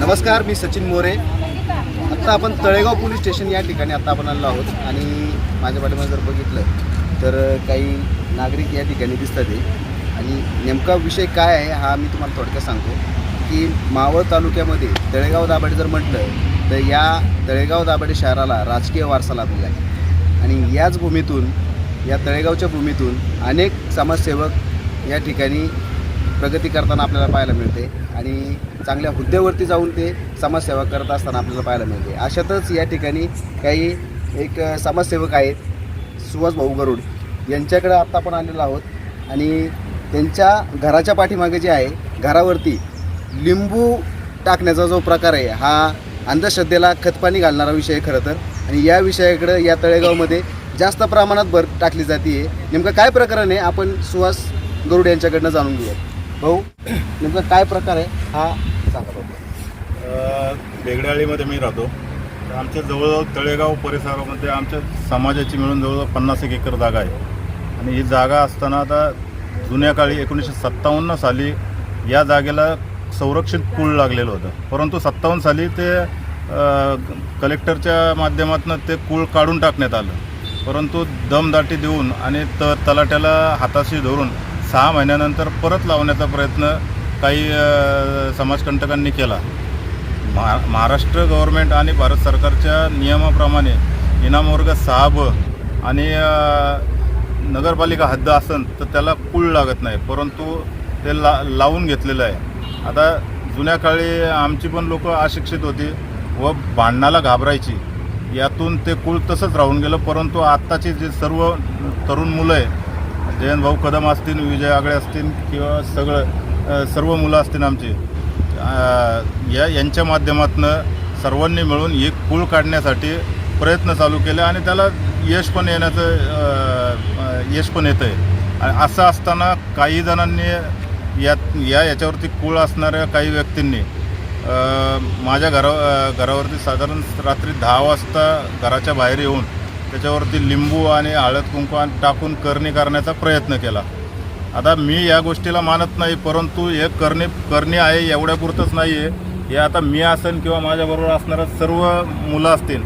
नमस्कार मी सचिन मोरे. आत्ता आपण तळेगाव पोलीस स्टेशन या ठिकाणी आत्ता आपण आलो आहोत आणि माझ्या पाठीमध्ये जर बघितलं तर काही नागरिक या ठिकाणी दिसतात आहे आणि नेमका विषय काय आहे हा मी तुम्हाला थोडक्यात सांगतो. की मावळ तालुक्यामध्ये तळेगाव दाभाडे जर म्हटलं तर या तळेगाव दाभाडे शहराला राजकीय वारसा लाभलेला आहे. आणि याच भूमीतून या तळेगावच्या भूमीतून अनेक समाजसेवक या ठिकाणी प्रगती करताना आपल्याला पाहायला मिळते आणि चांगल्या हुद्द्यावरती जाऊन ते समाजसेवा करत असताना आपल्याला पाहायला मिळते. अशातच या ठिकाणी काही एक समाजसेवक आहेत सुहास भाऊ गरुड. यांच्याकडे आत्ता आपण आलेलो आहोत आणि त्यांच्या घराच्या पाठीमागे जे आहे घरावरती लिंबू टाकण्याचा जो प्रकार आहे हा अंधश्रद्धेला खतपाणी घालणारा विषय आहे खरं तर. आणि या विषयाकडं या तळेगावमध्ये जास्त प्रमाणात भर टाकली जाते नेमकं काय प्रकरण आहे आपण सुहास गरुड यांच्याकडनं जाणून घेऊया भाऊ नेमका काय प्रकार आहे? हा सांगा भाऊ. बेगडाळीमध्ये मी राहतो. तर आमच्या जवळजवळ तळेगाव परिसरामध्ये आमच्या समाजाची मिळून जवळजवळ पन्नास एक एकर जागा आहे. आणि ही जागा असताना आता जुन्या काळी एकोणीसशे सत्तावन्न साली या जागेला संरक्षित पूल लागलेलं होतं. परंतु सत्तावन्न साली ते कलेक्टरच्या माध्यमातून ते कूळ काढून टाकण्यात आलं. परंतु दमदाटी देऊन आणि त तलाट्याला हाताशी धरून सहा महिन्यानंतर परत लावण्याचा प्रयत्न काही समाजकंटकांनी केला. महा महाराष्ट्र गव्हर्मेंट आणि भारत सरकारच्या नियमाप्रमाणे इनाम वर्ग सहा ब आणि नगरपालिका हद्द असन तर त्याला कुळ लागत नाही परंतु ते ला लावून घेतलेलं आहे. आता जुन्या काळी आमची पण लोकं अशिक्षित होती व भांडणाला घाबरायची. यातून ते कुळ तसंच राहून गेलं परंतु आत्ताची जे सर्व तरुण मुलं आहे जयंत भाऊ कदम असतील विजय आगळे असतील किंवा सगळं सर्व मुलं असतील आमची या यांच्या माध्यमातून सर्वांनी मिळून एक कूळ काढण्यासाठी प्रयत्न चालू केले आणि त्याला यश पण येण्याचं यश पण येतं आहे असं असताना काही जणांनी या या याच्यावरती कूळ असणाऱ्या काही व्यक्तींनी माझ्या घरा घरावरती साधारण रात्री दहा वाजता घराच्या बाहेर येऊन त्याच्यावरती लिंबू आणि हळद कुंकू टाकून करणी करण्याचा प्रयत्न केला. आता मी या गोष्टीला मानत नाही परंतु हे करणे करणे आहे एवढ्यापुरतंच नाही आहे हे आता मी असेल किंवा माझ्याबरोबर असणाऱ्या सर्व मुलं असतील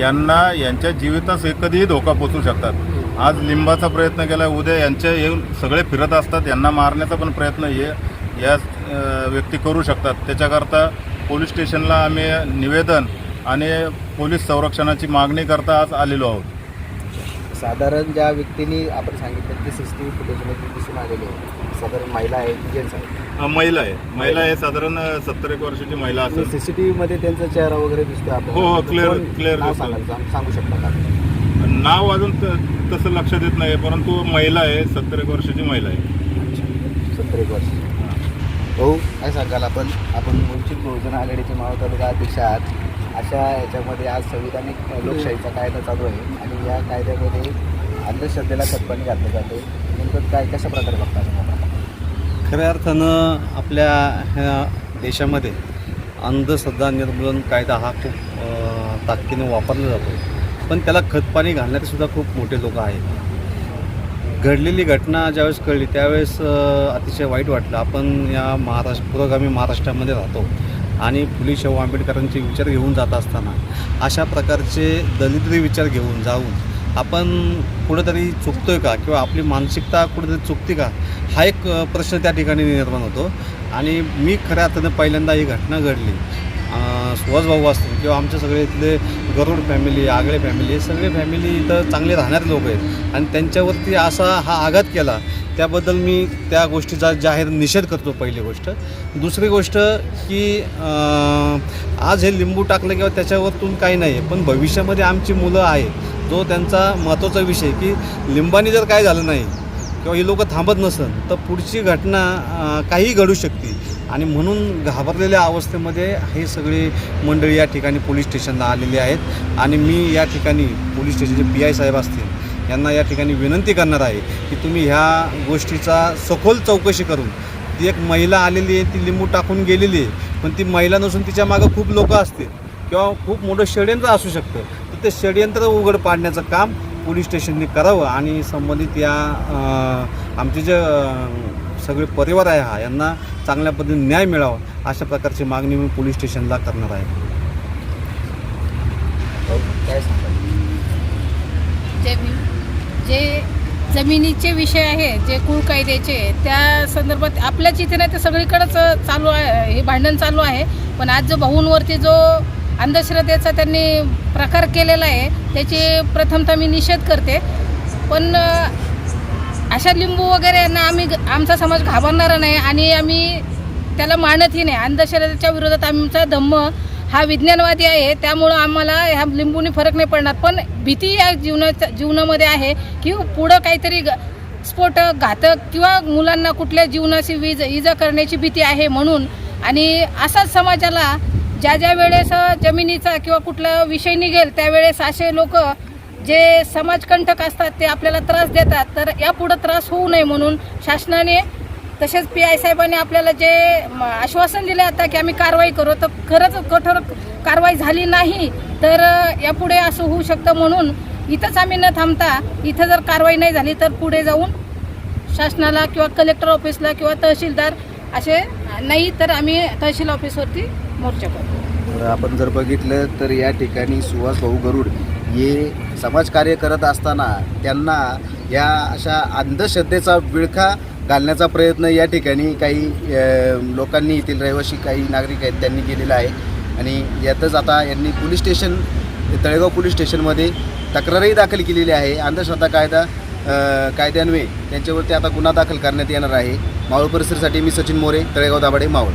यांना यांच्या जीवितास हे कधीही धोका पोचू शकतात. आज लिंबाचा प्रयत्न केला उद्या यांचे हे सगळे फिरत असतात यांना मारण्याचा पण प्रयत्न हे या व्यक्ती करू शकतात. त्याच्याकरता पोलीस स्टेशनला आम्ही निवेदन आणि पोलीस संरक्षणाची मागणी करता आज आलेलो आहोत. साधारण ज्या व्यक्तींनी आपण सांगितलं की सी सी टी व्ही फुटेजमध्ये दिसून आलेले आहे साधारण महिला आहे की जेंट्स आहे महिला आहे. महिला आहे साधारण सत्तर एक वर्षाची महिला असेल. सी सी टी व्हीमध्ये त्यांचा चेहरा वगैरे आपल्याला. हो, हो, clear- कोण clear नाव दिसतोय. सांगाल सांग- सांगू शकता का? नाव अजून त- तसं लक्षात येत नाही परंतु महिला आहे सत्तर एक वर्षाची महिला आहे. सत्तर एक वर्ष. भाऊ काय सांगाल आपण? आपण वंचित बहुजन आघाडीचे मावळ तालुका अध्यक्ष आहात. अशा याच्यामध्ये आज संविधानिक लोकशाहीचा कायदा चालू आहे आणि या कायद्यामध्ये अंधश्रद्धेला खतपाणी घातलं जाते. नेमकं काय कशा प्रकारे बघतात खऱ्या अर्थानं आपल्या ह्या देशामध्ये अंधश्रद्धा निर्मूलन कायदा हा खूप अ, ताकदीने वापरला जातो. पण त्याला खतपाणी घालणारे सुद्धा खूप मोठे लोक आहेत. घडलेली घटना ज्यावेळेस कळली त्यावेळेस अतिशय वाईट वाटलं. आपण या महाराष्ट्र पुरोगामी महाराष्ट्रामध्ये राहतो. आणि फुले शाहू आंबेडकरांचे विचार घेऊन जात असताना अशा प्रकारचे दलिद्री विचार घेऊन जाऊन आपण कुठंतरी चुकतोय का किंवा आपली मानसिकता कुठेतरी चुकते का हा एक प्रश्न त्या ठिकाणी निर्माण होतो. आणि मी खऱ्या अर्थानं पहिल्यांदा ही घटना घडली. सुहास भाऊ असतील किंवा आमच्या सगळे इथले गरुड फॅमिली आगळे फॅमिली हे सगळे फॅमिली इथं चांगले राहणारे लोक आहेत. आणि त्यांच्यावरती असा हा आघात केला त्याबद्दल मी त्या गोष्टीचा जाहीर निषेध करतो पहिली गोष्ट. दुसरी गोष्ट की आज हे लिंबू टाकलं किंवा त्याच्यावरतून काही नाही आहे पण भविष्यामध्ये आमची मुलं आहे जो त्यांचा महत्त्वाचा विषय की लिंबाने जर काय झालं नाही किंवा ही लोक थांबत नसतं तर पुढची घटना काहीही घडू शकते. आणि म्हणून घाबरलेल्या अवस्थेमध्ये हे सगळे मंडळी या ठिकाणी पोलीस स्टेशनला आलेली आहेत. आणि मी या ठिकाणी पोलीस स्टेशनचे पी आय साहेब असतील यांना या ठिकाणी विनंती करणार आहे की तुम्ही ह्या गोष्टीचा सखोल चौकशी करून ती एक महिला आलेली आहे ती लिंबू टाकून गेलेली आहे पण ती महिला नसून तिच्या मागं खूप लोक असतील किंवा खूप मोठं षडयंत्र असू शकतं तर ते षडयंत्र उघड पाडण्याचं काम पोलीस स्टेशनने करावं आणि संबंधित या आमचे जे सगळे परिवार आहे हा यांना चांगल्या पद्धतीने न्याय मिळावा अशा प्रकारची मागणी मी पोलीस स्टेशनला करणार आहे काय सांगाल जे जे जमिनीचे विषय आहे जे कुळ कायद्याचे त्या संदर्भात आपल्याच इथे नाही तर सगळीकडंच चालू आहे हे भांडण चालू आहे. पण आज जो भाऊंवरती जो अंधश्रद्धेचा त्यांनी प्रकार केलेला आहे त्याची प्रथमतः मी निषेध करते. पण अशा लिंबू वगैरे यांना आम्ही आमचा समाज घाबरणारा नाही आणि आम्ही त्याला मानतही नाही. अंधश्रद्धेच्या विरोधात आमचा धम्म हा विज्ञानवादी आहे त्यामुळं आम्हाला ह्या लिंबूनी फरक नाही पडणार. पण भीती या जीवनाच्या जीवनामध्ये आहे की पुढं काहीतरी ग- स्फोटक घातक किंवा मुलांना कुठल्या जीवनाची वीज इजा करण्याची भीती आहे म्हणून. आणि असाच समाजाला ज्या ज्या वेळेस जमिनीचा किंवा कुठला विषय निघेल त्यावेळेस असे लोक जे समाजकंठक असतात ते आपल्याला त्रास देतात तर यापुढं त्रास होऊ नये म्हणून शासनाने तसेच पी आय साहेबांनी आपल्याला जे आश्वासन दिले आता की आम्ही कारवाई करू तर खरंच कठोर कारवाई झाली नाही तर यापुढे असं होऊ शकतं म्हणून इथंच आम्ही न थांबता इथं जर कारवाई नाही झाली तर पुढे जाऊन शासनाला किंवा कलेक्टर ऑफिसला किंवा तहसीलदार असे नाही तर आम्ही तहसील ऑफिसवरती मोर्चा करू आपण जर बघितलं तर या ठिकाणी सुहास भाऊ गरुड हे समाजकार्य करत असताना त्यांना या अशा अंधश्रद्धेचा विळखा घालण्याचा प्रयत्न या ठिकाणी काही लोकांनी येथील रहिवासी काही नागरिक आहेत त्यांनी केलेला आहे. आणि यातच आता यांनी पोलीस स्टेशन तळेगाव पोलीस स्टेशनमध्ये तक्रारही दाखल केलेली आहे. अंधश्रद्धा कायदा कायद्यान्वये त्यांच्यावरती आता गुन्हा दाखल करण्यात येणार आहे. मावळ परिसरसाठी मी सचिन मोरे तळेगाव दाभाडे मावळ.